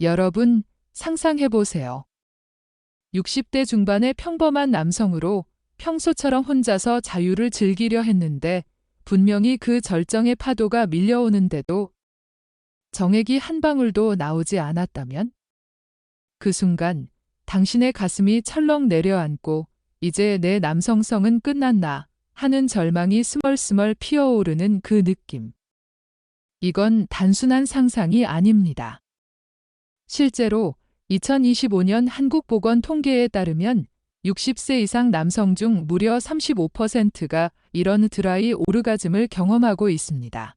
여러분, 상상해보세요. 60대 중반의 평범한 남성으로 평소처럼 혼자서 자유를 즐기려 했는데 분명히 그 절정의 파도가 밀려오는데도 정액이 한 방울도 나오지 않았다면? 그 순간 당신의 가슴이 철렁 내려앉고 이제 내 남성성은 끝났나 하는 절망이 스멀스멀 피어오르는 그 느낌. 이건 단순한 상상이 아닙니다. 실제로 2025년 한국보건 통계에 따르면 60세 이상 남성 중 무려 35%가 이런 드라이 오르가즘을 경험하고 있습니다.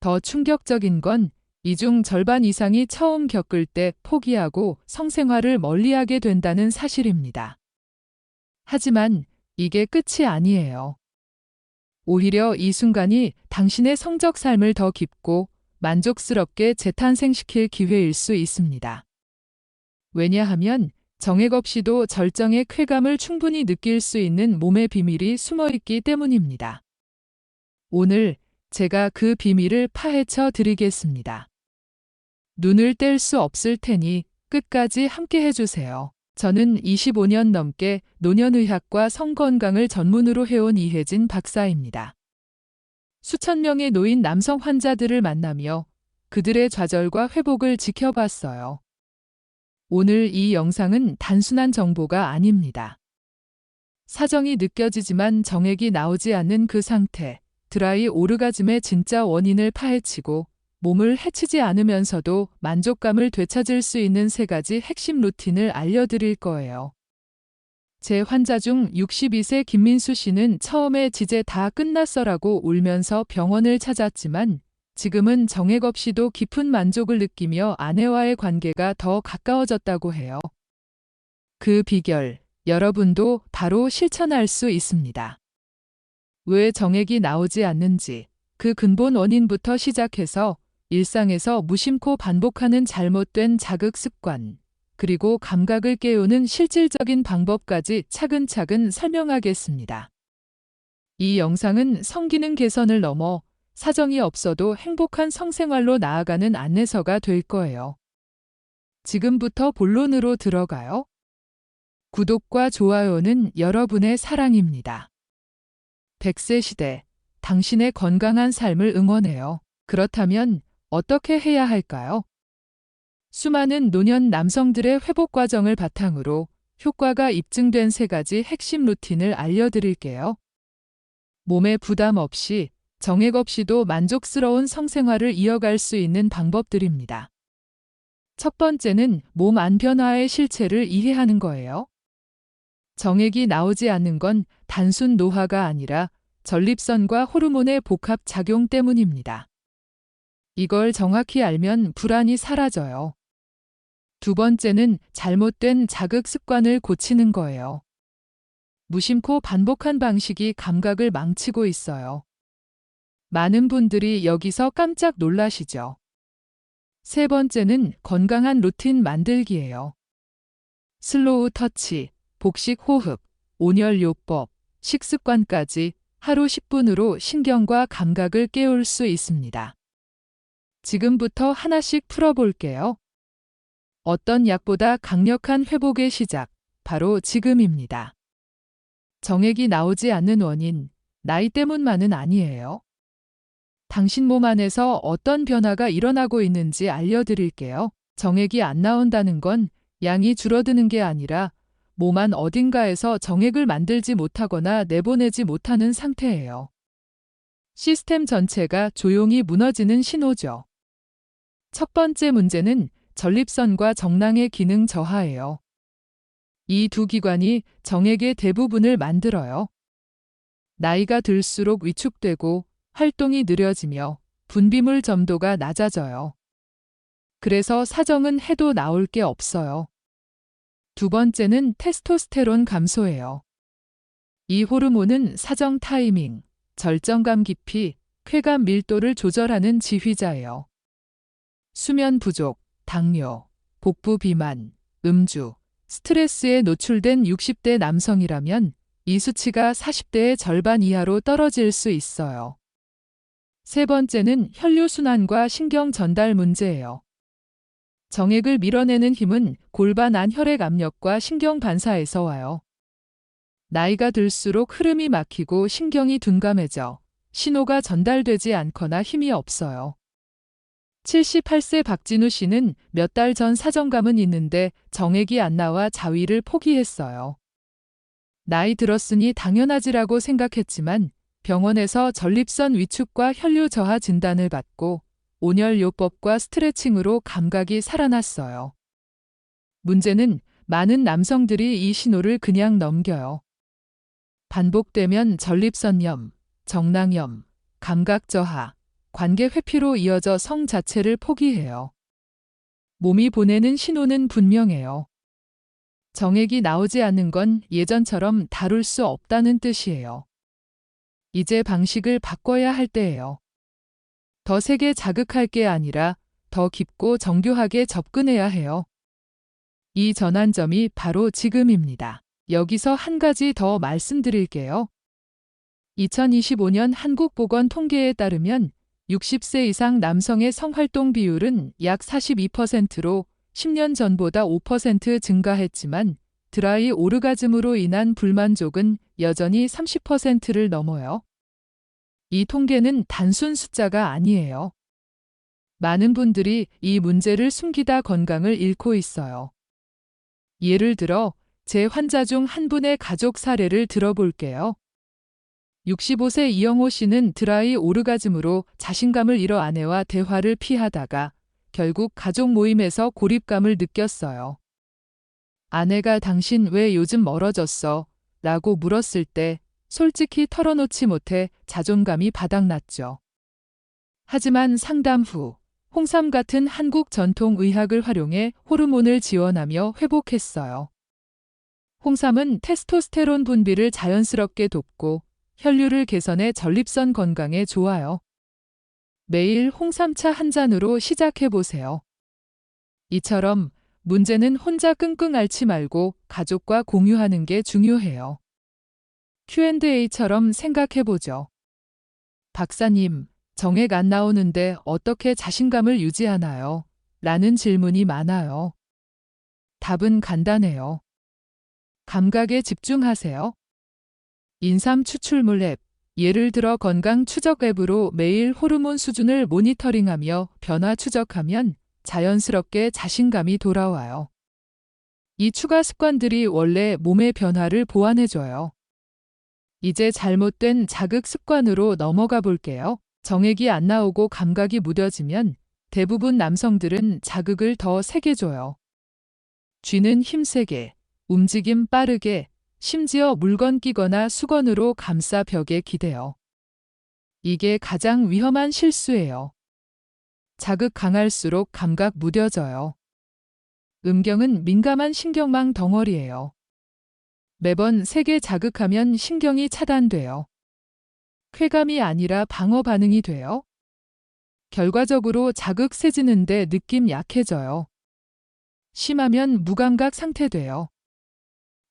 더 충격적인 건 이 중 절반 이상이 처음 겪을 때 포기하고 성생활을 멀리하게 된다는 사실입니다. 하지만 이게 끝이 아니에요. 오히려 이 순간이 당신의 성적 삶을 더 깊고 만족스럽게 재탄생시킬 기회일 수 있습니다. 왜냐하면 정액 없이도 절정의 쾌감을 충분히 느낄 수 있는 몸의 비밀이 숨어 있기 때문입니다. 오늘 제가 그 비밀을 파헤쳐 드리겠습니다. 눈을 뗄 수 없을 테니 끝까지 함께 해주세요. 저는 25년 넘게 노년의학과 성건강을 전문으로 해온 이혜진 박사입니다. 수천 명의 노인 남성 환자들을 만나며 그들의 좌절과 회복을 지켜봤어요. 오늘 이 영상은 단순한 정보가 아닙니다. 사정이 느껴지지만 정액이 나오지 않는 그 상태, 드라이 오르가즘의 진짜 원인을 파헤치고 몸을 해치지 않으면서도 만족감을 되찾을 수 있는 세 가지 핵심 루틴을 알려드릴 거예요. 제 환자 중 62세 김민수 씨는 처음에 지제 다 끝났어라고 울면서 병원을 찾았지만 지금은 정액 없이도 깊은 만족을 느끼며 아내와의 관계가 더 가까워졌다고 해요. 그 비결, 여러분도 바로 실천할 수 있습니다. 왜 정액이 나오지 않는지, 그 근본 원인부터 시작해서 일상에서 무심코 반복하는 잘못된 자극 습관, 그리고 감각을 깨우는 실질적인 방법까지 차근차근 설명하겠습니다. 이 영상은 성기능 개선을 넘어 사정이 없어도 행복한 성생활로 나아가는 안내서가 될 거예요. 지금부터 본론으로 들어가요. 구독과 좋아요는 여러분의 사랑입니다. 100세 시대, 당신의 건강한 삶을 응원해요. 그렇다면 어떻게 해야 할까요? 수많은 노년 남성들의 회복 과정을 바탕으로 효과가 입증된 세 가지 핵심 루틴을 알려드릴게요. 몸에 부담 없이 정액 없이도 만족스러운 성생활을 이어갈 수 있는 방법들입니다. 첫 번째는 몸 안 변화의 실체를 이해하는 거예요. 정액이 나오지 않는 건 단순 노화가 아니라 전립선과 호르몬의 복합 작용 때문입니다. 이걸 정확히 알면 불안이 사라져요. 두 번째는 잘못된 자극 습관을 고치는 거예요. 무심코 반복한 방식이 감각을 망치고 있어요. 많은 분들이 여기서 깜짝 놀라시죠. 세 번째는 건강한 루틴 만들기예요. 슬로우 터치, 복식 호흡, 온열 요법, 식습관까지 하루 10분으로 신경과 감각을 깨울 수 있습니다. 지금부터 하나씩 풀어볼게요. 어떤 약보다 강력한 회복의 시작, 바로 지금입니다. 정액이 나오지 않는 원인, 나이 때문만은 아니에요. 당신 몸 안에서 어떤 변화가 일어나고 있는지 알려드릴게요. 정액이 안 나온다는 건 양이 줄어드는 게 아니라 몸 안 어딘가에서 정액을 만들지 못하거나 내보내지 못하는 상태예요. 시스템 전체가 조용히 무너지는 신호죠. 첫 번째 문제는 전립선과 정낭의 기능 저하예요. 이 두 기관이 정액의 대부분을 만들어요. 나이가 들수록 위축되고 활동이 느려지며 분비물 점도가 낮아져요. 그래서 사정은 해도 나올 게 없어요. 두 번째는 테스토스테론 감소예요. 이 호르몬은 사정 타이밍, 절정감 깊이, 쾌감 밀도를 조절하는 지휘자예요. 수면 부족, 당뇨, 복부 비만, 음주, 스트레스에 노출된 60대 남성이라면 이 수치가 40대의 절반 이하로 떨어질 수 있어요. 세 번째는 혈류순환과 신경 전달 문제예요. 정액을 밀어내는 힘은 골반 안 혈액 압력과 신경 반사에서 와요. 나이가 들수록 흐름이 막히고 신경이 둔감해져 신호가 전달되지 않거나 힘이 없어요. 78세 박진우 씨는 몇 달 전 사정감은 있는데 정액이 안 나와 자위를 포기했어요. 나이 들었으니 당연하지라고 생각했지만 병원에서 전립선 위축과 혈류 저하 진단을 받고 온열 요법과 스트레칭으로 감각이 살아났어요. 문제는 많은 남성들이 이 신호를 그냥 넘겨요. 반복되면 전립선염, 정낭염, 감각 저하, 관계 회피로 이어져 성 자체를 포기해요. 몸이 보내는 신호는 분명해요. 정액이 나오지 않는 건 예전처럼 다룰 수 없다는 뜻이에요. 이제 방식을 바꿔야 할 때예요. 더 세게 자극할 게 아니라 더 깊고 정교하게 접근해야 해요. 이 전환점이 바로 지금입니다. 여기서 한 가지 더 말씀드릴게요. 2025년 한국보건 통계에 따르면 60세 이상 남성의 성활동 비율은 약 42%로 10년 전보다 5% 증가했지만 드라이 오르가즘으로 인한 불만족은 여전히 30%를 넘어요. 이 통계는 단순 숫자가 아니에요. 많은 분들이 이 문제를 숨기다 건강을 잃고 있어요. 예를 들어 제 환자 중 한 분의 가족 사례를 들어볼게요. 65세 이영호 씨는 드라이 오르가즘으로 자신감을 잃어 아내와 대화를 피하다가 결국 가족 모임에서 고립감을 느꼈어요. 아내가 당신 왜 요즘 멀어졌어? 라고 물었을 때 솔직히 털어놓지 못해 자존감이 바닥났죠. 하지만 상담 후 홍삼 같은 한국 전통 의학을 활용해 호르몬을 지원하며 회복했어요. 홍삼은 테스토스테론 분비를 자연스럽게 돕고 혈류를 개선해 전립선 건강에 좋아요. 매일 홍삼차 한 잔으로 시작해 보세요. 이처럼 문제는 혼자 끙끙 앓지 말고 가족과 공유하는 게 중요해요. Q&A처럼 생각해 보죠. 박사님, 정액 안 나오는데 어떻게 자신감을 유지하나요? 라는 질문이 많아요. 답은 간단해요. 감각에 집중하세요. 인삼 추출물 앱, 예를 들어 건강 추적 앱으로 매일 호르몬 수준을 모니터링하며 변화 추적하면 자연스럽게 자신감이 돌아와요. 이 추가 습관들이 원래 몸의 변화를 보완해줘요. 이제 잘못된 자극 습관으로 넘어가 볼게요. 정액이 안 나오고 감각이 무뎌지면 대부분 남성들은 자극을 더 세게 줘요. 쥐는 힘 세게, 움직임 빠르게, 심지어 물건 끼거나 수건으로 감싸 벽에 기대요. 이게 가장 위험한 실수예요. 자극 강할수록 감각 무뎌져요. 음경은 민감한 신경망 덩어리예요. 매번 세게 자극하면 신경이 차단돼요. 쾌감이 아니라 방어 반응이 돼요. 결과적으로 자극 세지는데 느낌 약해져요. 심하면 무감각 상태 돼요.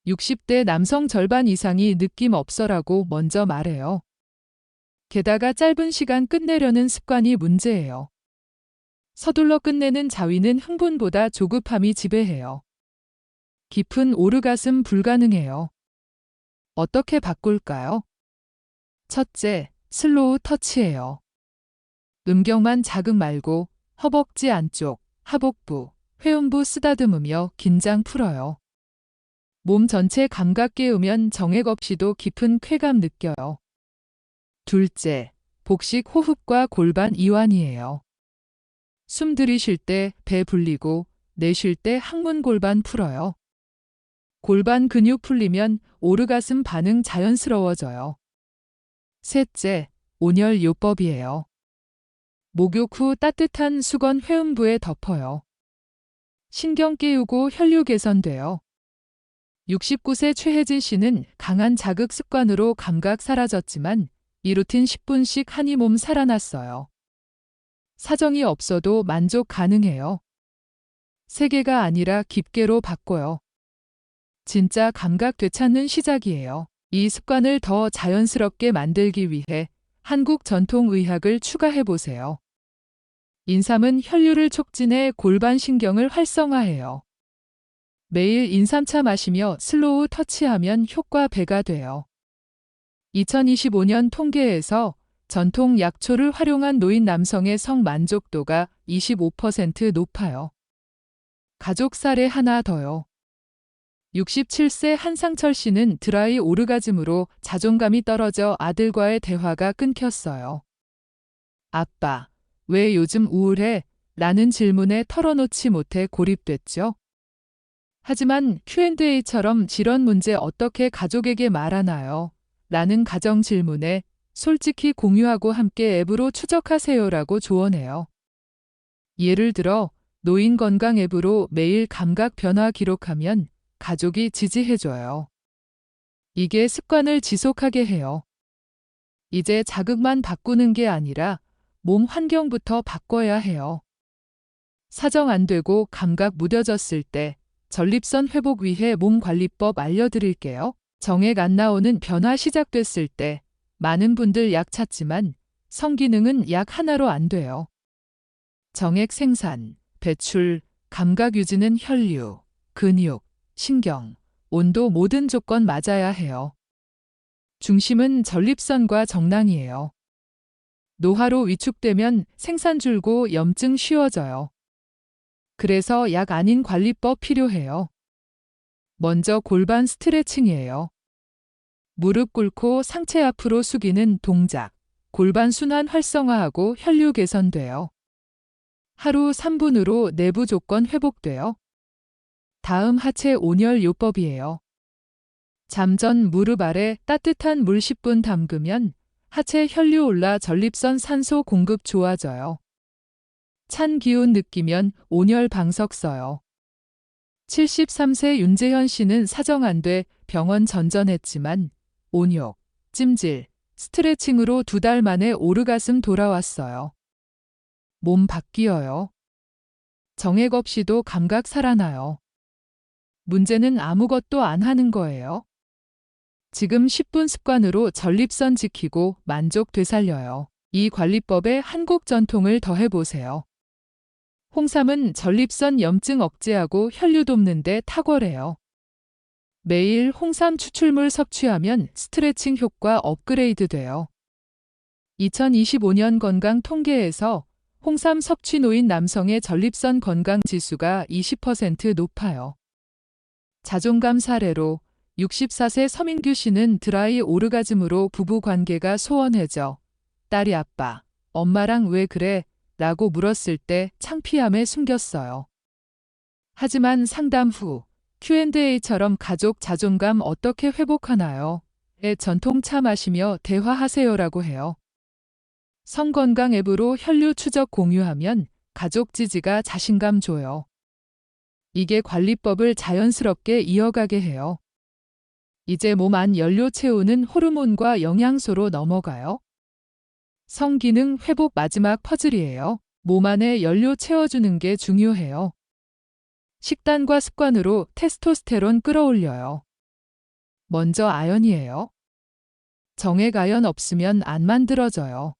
60대 남성 절반 이상이 느낌 없어라고 먼저 말해요. 게다가 짧은 시간 끝내려는 습관이 문제예요. 서둘러 끝내는 자위는 흥분보다 조급함이 지배해요. 깊은 오르가슴 불가능해요. 어떻게 바꿀까요? 첫째, 슬로우 터치예요. 음경만 자극 말고 허벅지 안쪽, 하복부, 회음부 쓰다듬으며 긴장 풀어요. 몸 전체 감각 깨우면 정액 없이도 깊은 쾌감 느껴요. 둘째, 복식 호흡과 골반 이완이에요. 숨 들이쉴 때 배 불리고 내쉴 때 항문 골반 풀어요. 골반 근육 풀리면 오르가슴 반응 자연스러워져요. 셋째, 온열 요법이에요. 목욕 후 따뜻한 수건 회음부에 덮어요. 신경 깨우고 혈류 개선돼요. 69세 최혜진 씨는 강한 자극 습관으로 감각 사라졌지만 이 루틴 10분씩 하니 몸 살아났어요. 사정이 없어도 만족 가능해요. 세계가 아니라 깊게로 바꿔요. 진짜 감각 되찾는 시작이에요. 이 습관을 더 자연스럽게 만들기 위해 한국 전통 의학을 추가해 보세요. 인삼은 혈류를 촉진해 골반 신경을 활성화해요. 매일 인삼차 마시며 슬로우 터치하면 효과 배가 돼요. 2025년 통계에서 전통 약초를 활용한 노인 남성의 성 만족도가 25% 높아요. 가족 사례 하나 더요. 67세 한상철 씨는 드라이 오르가즘으로 자존감이 떨어져 아들과의 대화가 끊겼어요. 아빠, 왜 요즘 우울해? 라는 질문에 털어놓지 못해 고립됐죠. 하지만 Q&A처럼 이런 문제 어떻게 가족에게 말하나요? 라는 가정 질문에 솔직히 공유하고 함께 앱으로 추적하세요라고 조언해요. 예를 들어 노인 건강 앱으로 매일 감각 변화 기록하면 가족이 지지해줘요. 이게 습관을 지속하게 해요. 이제 자극만 바꾸는 게 아니라 몸 환경부터 바꿔야 해요. 사정 안 되고 감각 무뎌졌을 때 전립선 회복 위해 몸 관리법 알려드릴게요. 정액 안 나오는 변화 시작됐을 때 많은 분들 약 찾지만 성기능은 약 하나로 안 돼요. 정액 생산, 배출, 감각 유지는 혈류, 근육, 신경, 온도 모든 조건 맞아야 해요. 중심은 전립선과 정낭이에요. 노화로 위축되면 생산 줄고 염증 쉬워져요. 그래서 약 아닌 관리법 필요해요. 먼저 골반 스트레칭이에요. 무릎 꿇고 상체 앞으로 숙이는 동작. 골반 순환 활성화하고 혈류 개선돼요. 하루 3분으로 내부 조건 회복돼요. 다음 하체 온열 요법이에요. 잠전 무릎 아래 따뜻한 물 10분 담그면 하체 혈류 올라 전립선 산소 공급 좋아져요. 찬 기운 느끼면 온열 방석 써요. 73세 윤재현 씨는 사정 안 돼 병원 전전했지만 온욕, 찜질, 스트레칭으로 두 달 만에 오르가슴 돌아왔어요. 몸 바뀌어요. 정액 없이도 감각 살아나요. 문제는 아무것도 안 하는 거예요. 지금 10분 습관으로 전립선 지키고 만족 되살려요. 이 관리법에 한국 전통을 더해보세요. 홍삼은 전립선 염증 억제하고 혈류 돕는 데 탁월해요. 매일 홍삼 추출물 섭취하면 스트레칭 효과 업그레이드 돼요. 2025년 건강 통계에서 홍삼 섭취 노인 남성의 전립선 건강 지수가 20% 높아요. 자존감 사례로 64세 서민규 씨는 드라이 오르가즘으로 부부 관계가 소원해져 딸이 아빠, 엄마랑 왜 그래? 라고 물었을 때 창피함에 숨겼어요. 하지만 상담 후 Q&A처럼 가족 자존감 어떻게 회복하나요? 의 전통차 마시며 대화하세요라고 해요. 성건강 앱으로 혈류 추적 공유하면 가족 지지가 자신감 줘요. 이게 관리법을 자연스럽게 이어가게 해요. 이제 몸 안 연료 채우는 호르몬과 영양소로 넘어가요. 성기능 회복 마지막 퍼즐이에요. 몸 안에 연료 채워주는 게 중요해요. 식단과 습관으로 테스토스테론 끌어올려요. 먼저 아연이에요. 정액 아연 없으면 안 만들어져요.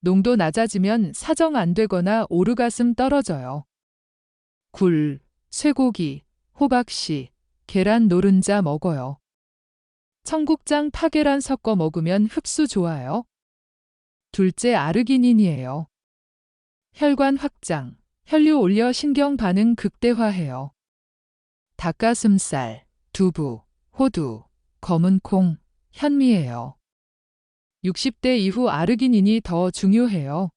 농도 낮아지면 사정 안 되거나 오르가슴 떨어져요. 굴, 쇠고기, 호박씨, 계란 노른자 먹어요. 청국장 파계란 섞어 먹으면 흡수 좋아요. 둘째 아르기닌이에요. 혈관 확장, 혈류 올려 신경 반응 극대화해요. 닭가슴살, 두부, 호두, 검은 콩, 현미예요. 60대 이후 아르기닌이 더 중요해요.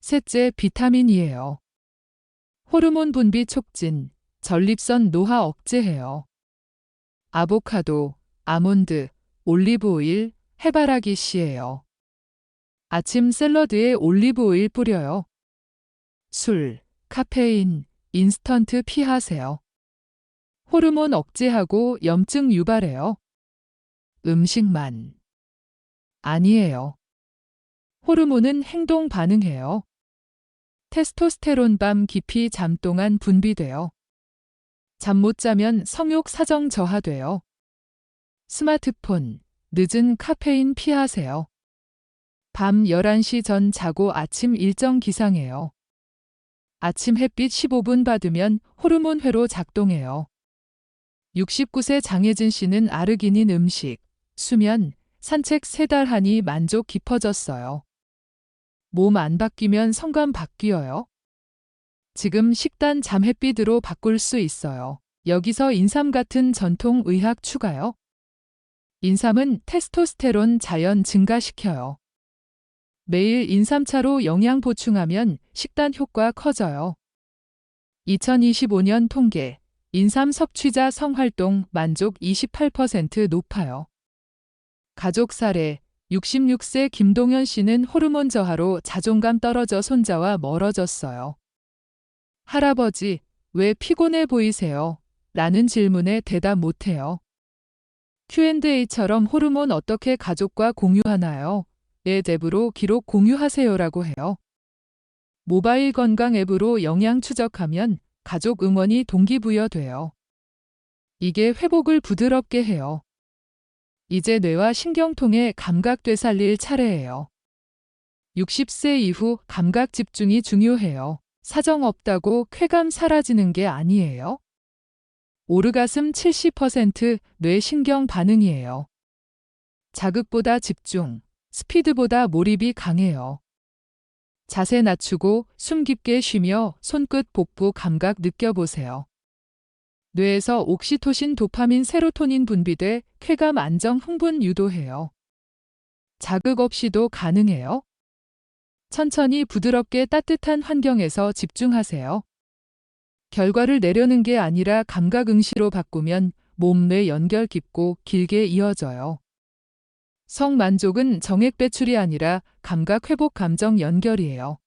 셋째 비타민이에요. 호르몬 분비 촉진, 전립선 노화 억제해요. 아보카도, 아몬드, 올리브 오일, 해바라기 씨예요. 아침 샐러드에 올리브 오일 뿌려요. 술, 카페인, 인스턴트 피하세요. 호르몬 억제하고 염증 유발해요. 음식만. 아니에요. 호르몬은 행동 반응해요. 테스토스테론 밤 깊이 잠 동안 분비돼요. 잠 못 자면 성욕 사정 저하돼요. 스마트폰, 늦은 카페인 피하세요. 밤 11시 전 자고 아침 일정 기상해요. 아침 햇빛 15분 받으면 호르몬 회로 작동해요. 69세 장혜진 씨는 아르기닌 음식, 수면, 산책 3달 하니 만족 깊어졌어요. 몸 안 바뀌면 성감 바뀌어요? 지금 식단 잠 햇빛으로 바꿀 수 있어요. 여기서 인삼 같은 전통 의학 추가요. 인삼은 테스토스테론 자연 증가시켜요. 매일 인삼차로 영양 보충하면 식단 효과 커져요. 2025년 통계 인삼 섭취자 성활동 만족 28% 높아요. 가족 사례 66세 김동현 씨는 호르몬 저하로 자존감 떨어져 손자와 멀어졌어요. 할아버지, 왜 피곤해 보이세요? 라는 질문에 대답 못해요. Q&A처럼 호르몬 어떻게 가족과 공유하나요? 앱 앱으로 기록 공유하세요라고 해요. 모바일 건강 앱으로 영양 추적하면 가족 응원이 동기부여돼요. 이게 회복을 부드럽게 해요. 이제 뇌와 신경통에 감각 되살릴 차례예요. 60세 이후 감각 집중이 중요해요. 사정 없다고 쾌감 사라지는 게 아니에요. 오르가슴 70%뇌 신경 반응이에요. 자극보다 집중, 스피드보다 몰입이 강해요. 자세 낮추고 숨 깊게 쉬며 손끝 복부 감각 느껴보세요. 뇌에서 옥시토신 도파민 세로토닌 분비돼 쾌감 안정 흥분 유도해요. 자극 없이도 가능해요. 천천히 부드럽게 따뜻한 환경에서 집중하세요. 결과를 내려는 게 아니라 감각 응시로 바꾸면 몸-뇌 연결 깊고 길게 이어져요. 성만족은 정액 배출이 아니라 감각 회복 감정 연결이에요.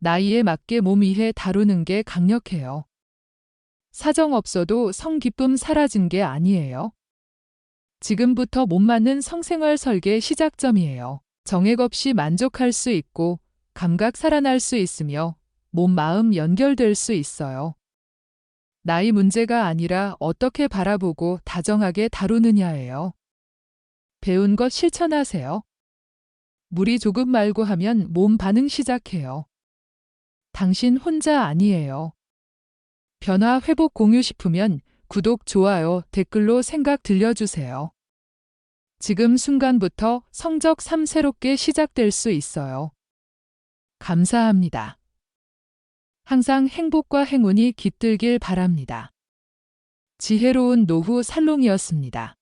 나이에 맞게 몸 위해 다루는 게 강력해요. 사정 없어도 성 기쁨 사라진 게 아니에요. 지금부터 몸 맞는 성생활 설계 시작점이에요. 정액 없이 만족할 수 있고 감각 살아날 수 있으며 몸 마음 연결될 수 있어요. 나이 문제가 아니라 어떻게 바라보고 다정하게 다루느냐예요. 배운 것 실천하세요. 물이 조금 말고 하면 몸 반응 시작해요. 당신 혼자 아니에요. 변화 회복 공유 싶으면 구독, 좋아요, 댓글로 생각 들려주세요. 지금 순간부터 성적 3 새롭게 시작될 수 있어요. 감사합니다. 항상 행복과 행운이 깃들길 바랍니다. 지혜로운 노후 살롱이었습니다.